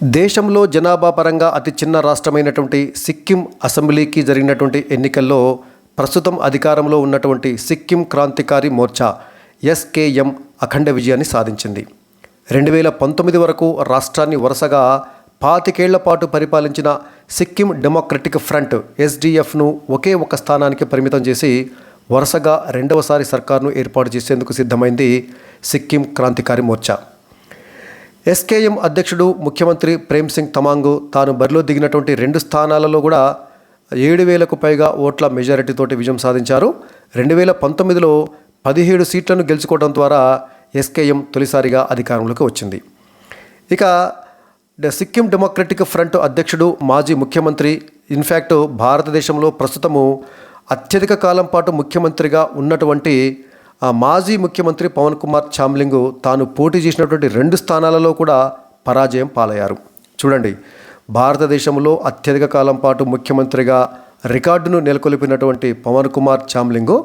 దేశంలో జనాభా పరంగా అతి చిన్న రాష్ట్రమైనటువంటి సిక్కిం అసెంబ్లీకి జరిగినటువంటి ఎన్నికల్లో ప్రస్తుతం అధికారంలో ఉన్నటువంటి సిక్కిం క్రాంతికారి మోర్చా ఎస్కేఎం అఖండ విజయాన్ని సాధించింది. రెండు వేల పంతొమ్మిది వరకు రాష్ట్రాన్ని వరుసగా పాతికేళ్ళ పాటు పరిపాలించిన సిక్కిం డెమోక్రటిక్ ఫ్రంట్ ఎస్డిఎఫ్ను ఒకే ఒక స్థానానికి పరిమితం చేసి వరుసగా రెండవసారి సర్కార్ను ఏర్పాటు చేసేందుకు సిద్ధమైంది సిక్కిం క్రాంతికారి మోర్చా. ఎస్కేఎం అధ్యక్షుడు ముఖ్యమంత్రి ప్రేమ్ సింగ్ తమాంగు తాను బరిలో దిగినటువంటి రెండు స్థానాలలో కూడా ఏడు వేలకు పైగా ఓట్ల మెజారిటీతోటి విజయం సాధించారు. రెండు వేల పంతొమ్మిదిలో పదిహేడు సీట్లను గెలుచుకోవడం ద్వారా ఎస్కేఎం తొలిసారిగా అధికారంలోకి వచ్చింది. ఇక సిక్కిం డెమోక్రటిక్ ఫ్రంట్ అధ్యక్షుడు మాజీ ముఖ్యమంత్రి ఇన్ఫ్యాక్ట్ భారతదేశంలో ప్రస్తుతము అత్యధిక కాలం పాటు ముఖ్యమంత్రిగా ఉన్నటువంటి ఆ మాజీ ముఖ్యమంత్రి పవన్ కుమార్ చామ్లింగు తాను పోటీ చేసినటువంటి రెండు స్థానాలలో కూడా పరాజయం పాలయ్యారు. చూడండి భారతదేశంలో అత్యధిక కాలం పాటు ముఖ్యమంత్రిగా రికార్డును నెలకొల్పినటువంటి పవన్ కుమార్ చామ్లింగు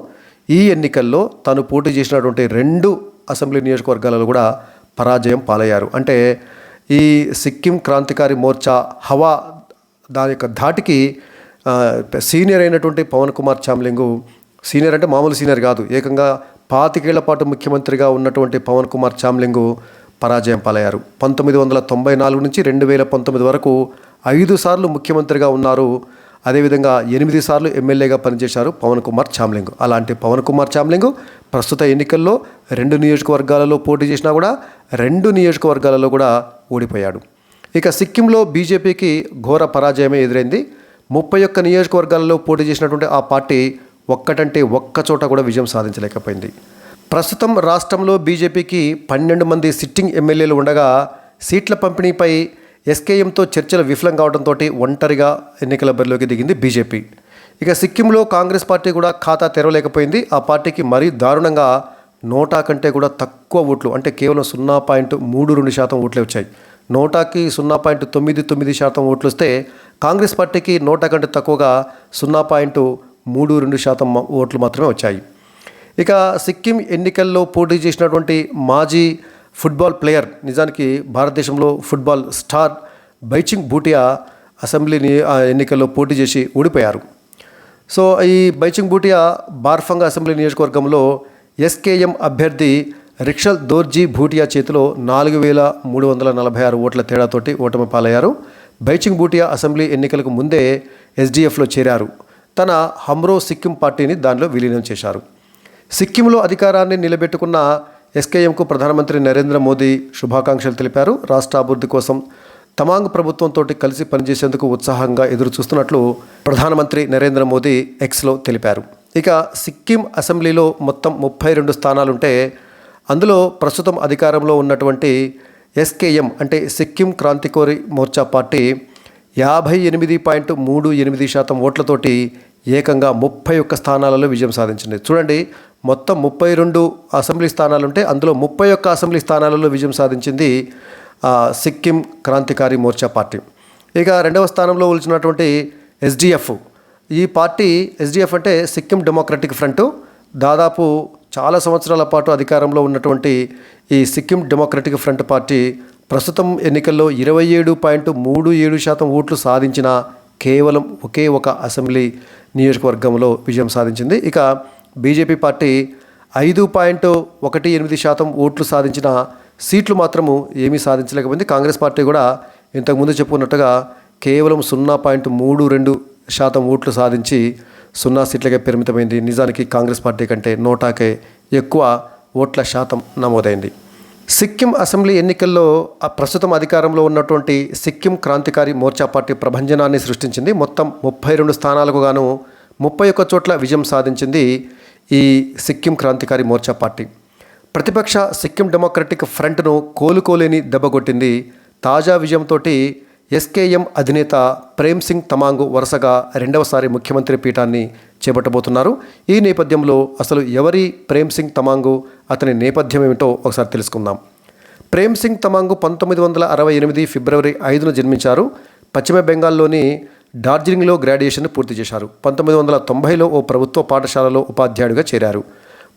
ఈ ఎన్నికల్లో తాను పోటీ చేసినటువంటి రెండు అసెంబ్లీ నియోజకవర్గాలలో కూడా పరాజయం పాలయ్యారు. అంటే ఈ సిక్కిం క్రాంతికారి మోర్చా హవా దాని యొక్క ధాటికి సీనియర్ అయినటువంటి పవన్ కుమార్ చామ్లింగు సీనియర్ అంటే మామూలు సీనియర్ కాదు ఏకంగా పాతికేళ్ళ పాటు ముఖ్యమంత్రిగా ఉన్నటువంటి పవన్ కుమార్ చామ్లింగు పరాజయం పాలయ్యారు. పంతొమ్మిది వందల తొంభై నాలుగు నుంచి రెండు వేల పంతొమ్మిది వరకు ఐదు సార్లు ముఖ్యమంత్రిగా ఉన్నారు. అదేవిధంగా ఎనిమిది సార్లు ఎమ్మెల్యేగా పనిచేశారు పవన్ కుమార్ చామ్లింగ్. అలాంటి పవన్ కుమార్ చామ్లింగ్ ప్రస్తుత ఎన్నికల్లో రెండు నియోజకవర్గాలలో పోటీ చేసినా కూడా రెండు నియోజకవర్గాలలో కూడా ఓడిపోయాడు. ఇక సిక్కింలో బీజేపీకి ఘోర పరాజయమే ఎదురైంది. ముప్పై ఒక్క నియోజకవర్గాలలో పోటీ చేసినటువంటి ఆ పార్టీ ఒక్కటంటే ఒక్క చోట కూడా విజయం సాధించలేకపోయింది. ప్రస్తుతం రాష్ట్రంలో బీజేపీకి పన్నెండు మంది సిట్టింగ్ ఎమ్మెల్యేలు ఉండగా సీట్ల పంపిణీపై ఎస్కేఎంతో చర్చలు విఫలం కావడంతో ఒంటరిగా ఎన్నికల బరిలోకి దిగింది బీజేపీ. ఇక సిక్కింలో కాంగ్రెస్ పార్టీ కూడా ఖాతా తెరవలేకపోయింది. ఆ పార్టీకి మరీ దారుణంగా నోటా కంటే కూడా తక్కువ ఓట్లు అంటే కేవలం సున్నా పాయింట్ మూడు రెండు శాతం ఓట్లే వచ్చాయి. నోటాకి సున్నా పాయింట్ తొమ్మిది తొమ్మిది శాతం ఓట్లు వస్తే కాంగ్రెస్ పార్టీకి నోటా కంటే తక్కువగా సున్నా పాయింట్ మూడు రెండు శాతం ఓట్లు మాత్రమే వచ్చాయి. ఇక సిక్కిం ఎన్నికల్లో పోటీ చేసినటువంటి మాజీ ఫుట్బాల్ ప్లేయర్ నిజానికి భారతదేశంలో ఫుట్బాల్ స్టార్ బైచింగ్ బూటియా అసెంబ్లీని ఎన్నికల్లో పోటీ చేసి ఓడిపోయారు. సో ఈ బైచింగ్ బూటియా బార్ఫంగ అసెంబ్లీ నియోజకవర్గంలో ఎస్కేఎం అభ్యర్థి రిక్షల్ దోర్జీ భూటియా చేతిలో నాలుగు వేల మూడు వందల నలభై ఆరు ఓట్ల తేడాతోటి ఓటమి పాలయ్యారు. బైచింగ్ బూటియా అసెంబ్లీ ఎన్నికలకు ముందే ఎస్డీఎఫ్లో చేరారు. తన హమ్రో సిక్కిం పార్టీని దానిలో విలీనం చేశారు. సిక్కింలో అధికారాన్ని నిలబెట్టుకున్న ఎస్కేఎంకు ప్రధానమంత్రి నరేంద్ర మోదీ శుభాకాంక్షలు తెలిపారు. రాష్ట్ర అభివృద్ధి కోసం తమాంగ్ ప్రభుత్వంతో కలిసి పనిచేసేందుకు ఉత్సాహంగా ఎదురు చూస్తున్నట్లు ప్రధానమంత్రి నరేంద్ర మోదీ ఎక్స్లో తెలిపారు. ఇక సిక్కిం అసెంబ్లీలో మొత్తం ముప్పై రెండు స్థానాలుంటే అందులో ప్రస్తుతం అధికారంలో ఉన్నటువంటి ఎస్కేఎం అంటే సిక్కిం క్రాంతికోరి మోర్చా పార్టీ యాభై ఎనిమిది పాయింట్ మూడు ఎనిమిది శాతం ఓట్లతోటి ఏకంగా ముప్పై ఒక్క స్థానాలలో విజయం సాధించింది. చూడండి మొత్తం ముప్పై రెండు అసెంబ్లీ స్థానాలుంటే అందులో ముప్పై ఒక్క అసెంబ్లీ స్థానాలలో విజయం సాధించింది సిక్కిం క్రాంతికారి మోర్చా పార్టీ. ఇక రెండవ స్థానంలో నిలిచినటువంటి ఎస్డిఎఫ్. ఈ పార్టీ ఎస్డిఎఫ్ అంటే సిక్కిం డెమోక్రటిక్ ఫ్రంట్. దాదాపు చాలా సంవత్సరాల పాటు అధికారంలో ఉన్నటువంటి ఈ సిక్కిం డెమోక్రటిక్ ఫ్రంట్ పార్టీ ప్రస్తుతం ఎన్నికల్లో ఇరవై ఏడు పాయింట్ మూడు ఏడు శాతం ఓట్లు సాధించిన కేవలం ఒకే ఒక అసెంబ్లీ నియోజకవర్గంలో విజయం సాధించింది. ఇక బీజేపీ పార్టీ ఐదు పాయింట్ ఒకటి ఎనిమిది శాతం ఓట్లు సాధించిన సీట్లు మాత్రము ఏమీ సాధించలేకపోయింది. కాంగ్రెస్ పార్టీ కూడా ఇంతకుముందు చెప్పుకున్నట్టుగా కేవలం సున్నా పాయింట్ మూడు రెండు శాతం ఓట్లు సాధించి సున్నా సీట్లకే పరిమితమైంది. నిజానికి కాంగ్రెస్ పార్టీ కంటే నోటాకే ఎక్కువ ఓట్ల శాతం నమోదైంది. సిక్కిం అసెంబ్లీ ఎన్నికల్లో ఆ ప్రస్తుతం అధికారంలో ఉన్నటువంటి సిక్కిం క్రాంతికారి మోర్చా పార్టీ ప్రభంజనాన్ని సృష్టించింది. మొత్తం ముప్పై రెండు స్థానాలకు గాను ముప్పై ఒక్క చోట్ల విజయం సాధించింది ఈ సిక్కిం క్రాంతికారి మోర్చా పార్టీ. ప్రతిపక్ష సిక్కిం డెమోక్రటిక్ ఫ్రంట్ను కోలుకోలేని దెబ్బకొట్టింది తాజా విజయంతో ఎస్కేఎం అధినేత ప్రేమ్ సింగ్ తమాంగు వరుసగా రెండవసారి ముఖ్యమంత్రి పీఠాన్ని చేపట్టబోతున్నారు. ఈ నేపథ్యంలో అసలు ఎవరి ప్రేమ్ సింగ్ తమాంగు అతని నేపథ్యం ఏమిటో ఒకసారి తెలుసుకుందాం. ప్రేమ్ సింగ్ తమాంగు పంతొమ్మిది వందల అరవై ఎనిమిది ఫిబ్రవరి ఐదున జన్మించారు. పశ్చిమ బెంగాల్లోని డార్జిలింగ్లో గ్రాడ్యుయేషన్ పూర్తి చేశారు. పంతొమ్మిది వందల తొంభైలో ఓ ప్రభుత్వ పాఠశాలలో ఉపాధ్యాయుడిగా చేరారు.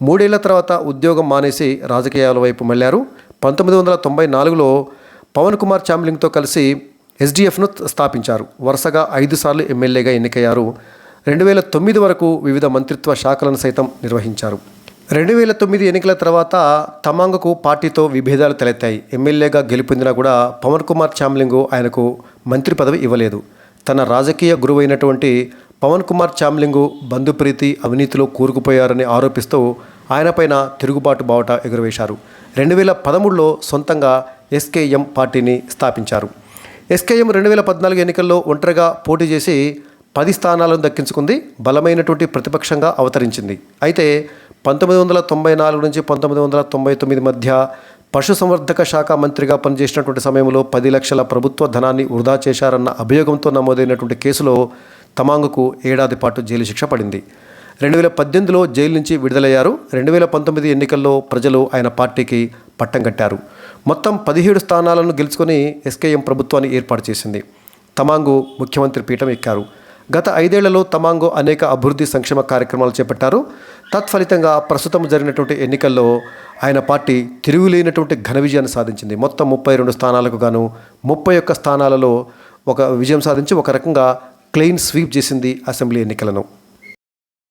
మూడేళ్ళ తర్వాత ఉద్యోగం మానేసి రాజకీయాల వైపు మళ్ళారు. పంతొమ్మిది వందల తొంభై నాలుగులో పవన్ కుమార్ చామ్లింగ్తో కలిసి ఎస్డీఎఫ్ను స్థాపించారు. వరుసగా ఐదు సార్లు ఎమ్మెల్యేగా ఎన్నికయ్యారు. రెండు వేల తొమ్మిది వరకు వివిధ మంత్రిత్వ శాఖలను సైతం నిర్వహించారు. రెండు వేల తొమ్మిది ఎన్నికల తర్వాత తమాంగకు పార్టీతో విభేదాలు తలెత్తాయి. ఎమ్మెల్యేగా గెలుపొందినా కూడా పవన్ కుమార్ చామ్లింగు ఆయనకు మంత్రి పదవి ఇవ్వలేదు. తన రాజకీయ గురువైనటువంటి పవన్ కుమార్ చామ్లింగు బంధుప్రీతి అవినీతిలో కూరుకుపోయారని ఆరోపిస్తూ ఆయనపైన తిరుగుబాటు బావట ఎగురవేశారు. రెండు వేల పదమూడులో సొంతంగా ఎస్కేఎం పార్టీని స్థాపించారు. ఎస్కేఎం రెండు వేల పద్నాలుగు ఎన్నికల్లో ఒంటరిగా పోటీ చేసి పది స్థానాలను దక్కించుకుంది బలమైనటువంటి ప్రతిపక్షంగా అవతరించింది. అయితే పంతొమ్మిది వందల తొంభై నాలుగు నుంచి పంతొమ్మిది వందల తొంభై తొమ్మిది మధ్య పశుసంవర్ధక శాఖ మంత్రిగా పనిచేసినటువంటి సమయంలో పది లక్షల ప్రభుత్వ ధనాన్ని వృధా చేశారన్న అభియోగంతో నమోదైనటువంటి కేసులో తమాంగుకు ఏడాది పాటు జైలు శిక్ష పడింది. రెండు వేల పద్దెనిమిదిలో జైలు నుంచి విడుదలయ్యారు. రెండు వేల పంతొమ్మిది ఎన్నికల్లో ప్రజలు ఆయన పార్టీకి పట్టం కట్టారు. మొత్తం పదిహేడు స్థానాలను గెలుచుకొని ఎస్కేఎం ప్రభుత్వాన్ని ఏర్పాటు చేసింది. తమాంగు ముఖ్యమంత్రి పీఠం ఎక్కారు. గత ఐదేళ్ళలో తమాంగు అనేక అభివృద్ధి సంక్షేమ కార్యక్రమాలు చేపట్టారు. తత్ఫలితంగా ప్రస్తుతం జరిగినటువంటి ఎన్నికల్లో ఆయన పార్టీ తిరుగులేనటువంటి ఘన విజయాన్ని సాధించింది. మొత్తం ముప్పై రెండు స్థానాలకు గాను ముప్పై ఒక్క స్థానాలలో ఒక విజయం సాధించి ఒక రకంగా క్లెయిన్ స్వీప్ చేసింది అసెంబ్లీ ఎన్నికలను.